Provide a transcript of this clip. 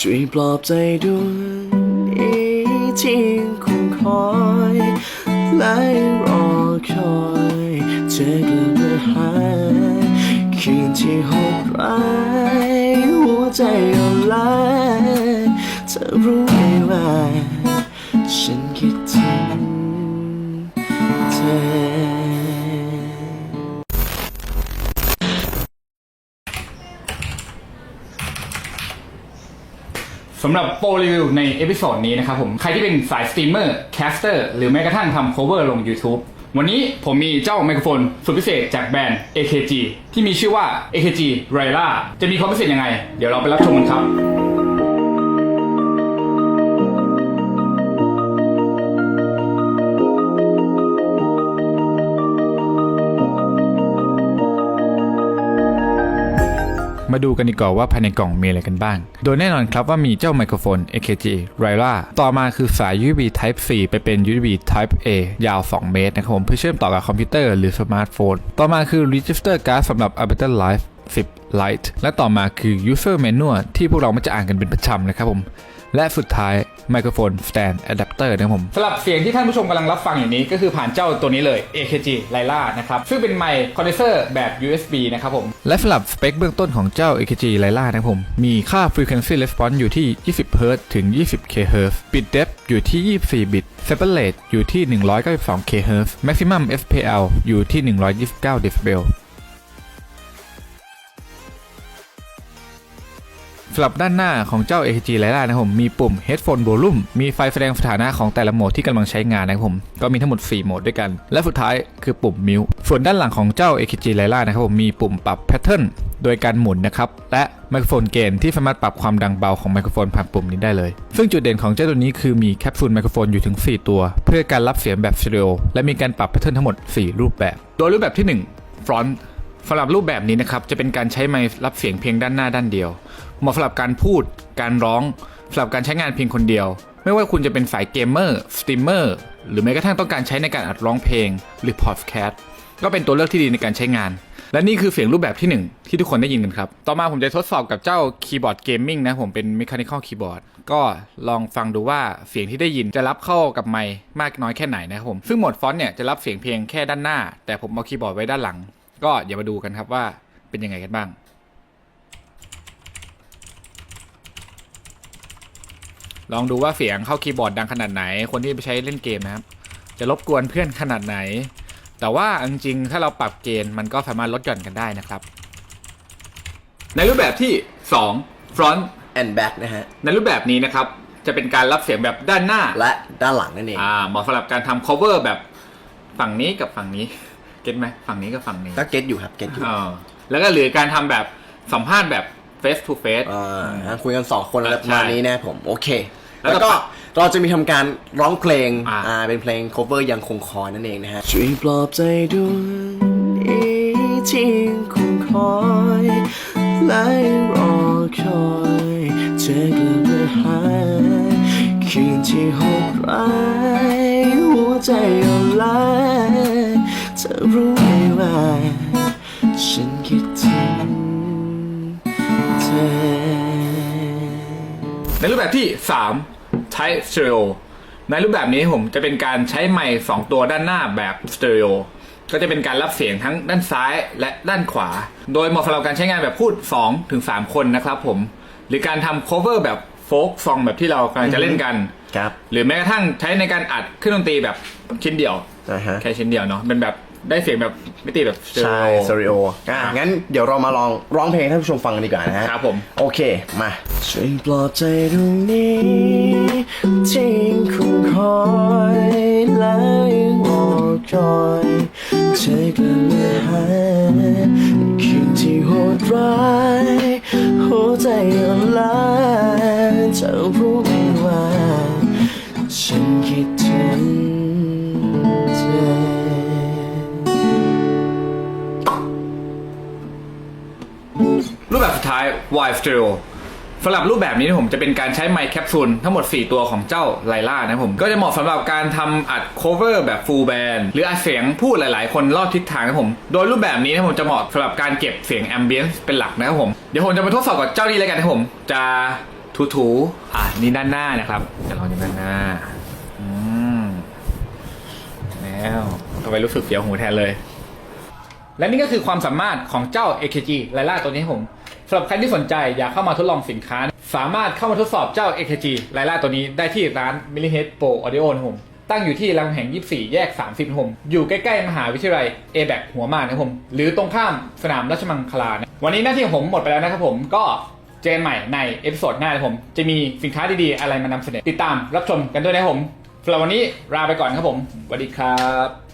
ช่วยปลอบใจดวงนี้ที่ยังคงคอยและรอคอยเธอกลับมาหาคืนที่หดร้ายหัวใจอ่อนล้าเธอรู้ไหมว่าฉันคิดถึงเธอ สำหรับโปรรีวิวในเอพิโซดนี้นะครับผมใครที่เป็นสายสตรีมเมอร์แคสเตอร์หรือแม้กระทั่งทำโคเวอร์ลง YouTube วันนี้ผมมีเจ้าไมโครโฟนสุดพิเศษจากแบรนด์ AKG ที่มีชื่อว่า AKG r y l a จะมีความพิเศษยังไง เดี๋ยวเราไปรับชมกันครับ มาดูกันดีกว่าว่าภายในกล่องมีอะไรกันบ้าง โดยแน่นอนครับว่ามีเจ้าไมโครโฟน AKG r i r a ต่อมาคือสาย USB Type C ไปเป็น USB Type A ยาว 2 เมตรนะครับผมเพื่อเชื่อมต่อกับคอมพิวเตอร์หรือสมาร์ทโฟน ต่อมาคือ Register Card สำหรับ Ableton Live 10 Lite และต่อมาคือ User Manual ที่พวกเรามักจะอ่านกันเป็นประจำนะครับผมและสุดท้ายไมโครโฟน Stand Adapter นะครับผมสำหรับเสียงที่ท่านผู้ชมกำลังรับฟังอยู่นี้ก็คือผ่านเจ้าตัวนี้เลย AKG Lyla นะครับ ซึ่งเป็นไมค์คอนเดนเซอร์แบบ USB นะครับผม และสำหรับสเปคเบื้องต้นของเจ้า AKG Lyla นะครับผม มีค่า Frequency Response อยู่ที่ 20 Hz ถึง 20 kHz Bit Depth อยู่ที่ 24 บิต Sample Rate อยู่ที่ 192 kHz Maximum FPL อยู่ที่ 129 dB สำหรับด้านหน้าของเจ้า AKG l y l a นะครับผมมีปุ่ม Headphone Volume มีไฟแสดงสถานะของแต่ละโหมดที่กำลังใช้งานนะครับผมก็มีทั้งหมด 4 โหมดด้วยกัน และสุดท้ายคือปุ่ม Mute ส่วนด้านหลังของเจ้า AKG l y l a นะครับผมมีปุ่มปรับ Pattern โดยการหมุนนะครับและไมโครโฟนเกนที่สามารถปรับความดังเบาของไมโครโฟนผ่านปุ่มนี้ได้เลย ซึ่งจุดเด่นของเจ้าตัวนี้คือมีแคปซูลไมโครโฟนอยู่ถึง 4 ตัว เพื่อการรับเสียงแบบสเตอริโอและมีการปรับ Pattern ทั้งหมด 4 รูปแบบ โดยรูปแบบที่ 1 Front สำหรับรูปแบบนี้นะครับ จะเป็นการใช้ไมค์รับเสียงเพียงด้านหน้าด้านเดียว เหมาะสำหรับการพูด การร้องสำหรับการใช้งานเพียงคนเดียว ไม่ว่าคุณจะเป็นสายเกมเมอร์สตรีมเมอร์หรือแม้กระทั่งต้องการใช้ในการอัดร้องเพลงหรือพอดแคสต์ก็เป็นตัวเลือกที่ดีในการใช้งาน และนี่คือเสียงรูปแบบที่หนึ่งที่ทุกคนได้ยินกันครับ ต่อมาผมจะทดสอบกับเจ้าคีย์บอร์ดเกมมิ่งนะผมเป็น Mechanical Keyboard ก็ลองฟังดูว่าเสียงที่ได้ยินจะรับเข้ากับไมค์มากน้อยแค่ไหนนะครับผมซึ่งโหมดฟอนต์เนี่ยจะรับเสียงเพียงแค่ด้านหน้า แต่ผมเอาคีย์บอร์ดไว้ด้านหลัง ก็เดี๋ยวมาดูกันครับว่าเป็นยังไงกันบ้าง ลองดูว่าเสียงเข้าคีย์บอร์ดดังขนาดไหน คนที่ไปใช้เล่นเกมนะครับ จะรบกวนเพื่อนขนาดไหน แต่ว่าจริงๆ ถ้าเราปรับเกณฑ์มันก็สามารถลดหย่อนกันได้นะครับ ในรูปแบบที่ 2 front and back นะฮะ ในรูปแบบนี้นะครับ จะเป็นการรับเสียงแบบด้านหน้าและด้านหลังนั่นเอง อ่าเหมาะสำหรับการทำ cover แบบฝั่งนี้กับฝั่งนี้ เก็ตไหมฝั่งนี้กับฝั่งนี้ก็เก็ตอยู่ครับเก็ตอยู่อ่าแล้วก็หรือการทำแบบสัมภาษณ์แบบ face to face อ่าคุยกันสองคนอะไรประมาณใช่นี้นะผมโอเค แล้แล้ววก็ก็เราจะมีทำการร้องเพลงอ่า อ่าเป็นเพลง cover ยังคงคอยนั่นเองนะฮะช่วยปลอบใจดวงนี้ที่ยังคงคอยและรอคอยเธอกลับมาหาคืนที่โหดร้ายหัวใจอ่อนล้าเธอรู้ไหมว่า ฉันคิดถึงเธอ ในรูปแบบที่3 Type Stereo ในรูปแบบนี้ผมจะเป็นการใช้ไมค์สองตัวด้านหน้าแบบสเตอริโอก็จะเป็นการรับเสียงทั้งด้านซ้ายและด้านขวา โดยเหมาะสำหรับการใช้งานแบบพูด2-3ถึง3คนนะครับผม หรือการทำ cover แบบโฟกซองแบบที่เรากำลังจะเล่นกัน ครับ หรือแม้กระทั่งใช้ในการอัดเครื่องดนตรีแบบชิ้นเดียว อ่าฮะ แค่ชิ้นเดียวเนาะเป็นแบบ ได้เสียงแบบมิติแบบสเตอริใช่โอสเตอริโออะงั้นเดี๋ยวเรามาลองร้องเพลงให้ท่านผู้ชมฟังกันดีกว่านะฮะครับผม โอเค มาช่วยปลอบใจตรงนี้ที่ยังคงคอยและยังรอคอยเธอกลับมาหาคืนที่โหดร้ายหัวใจอ่อนล้า ท้าย wide stereo สำหรับรูปแบบนี้ผมจะเป็นการใช้ไมค์แคปซูลทั้งหมด 4 ตัวของเจ้าไลล่านะผม ก็จะเหมาะสำหรับการทำอัด cover แบบ full band หรืออัดเสียงพูดหลายๆ คนรอบทิศทางนะผม โดยรูปแบบนี้นะผมจะเหมาะสำหรับการเก็บเสียง ambience เป็นหลักนะครับผม เดี๋ยวผมจะมาทดสอบกับเจ้านี้แล้วกันนะผม จะถูๆอะนี่ด้านหน้านะครับจะลองจากด้านหน้าอืมแล้วทำไมรู้สึกเสียวหูแทนเลย และนี่ก็คือความสามารถของเจ้า AKG ไลล่าตัวนี้ผม สำหรับใครที่สนใจอยากเข้ามาทดลองสินค้า สามารถเข้ามาทดสอบเจ้า AKG ไลล่าตัวนี้ได้ที่ร้าน m i l l i h e a d Pro Audio นะผมตั้งอยู่ที่รามแห่ง 24 แยก 30นะผมอยู่ใกล้ๆ มหาวิทยาลัย a b a c หัวมากนะครับผมหรือตรงข้ามสนามราชมังคลานะวันนี้หน้าที่ของผมหมดไปแล้วนะครับผมก็เจอกันใหม่ในเอพิโซดหน้านะผมจะมีสินค้าดีๆอะไรมานำเสนอติดตามรับชมกันด้วยนะครับผมสำหรับวันนี้ลาไปก่อนครับผมสวัสดีครับ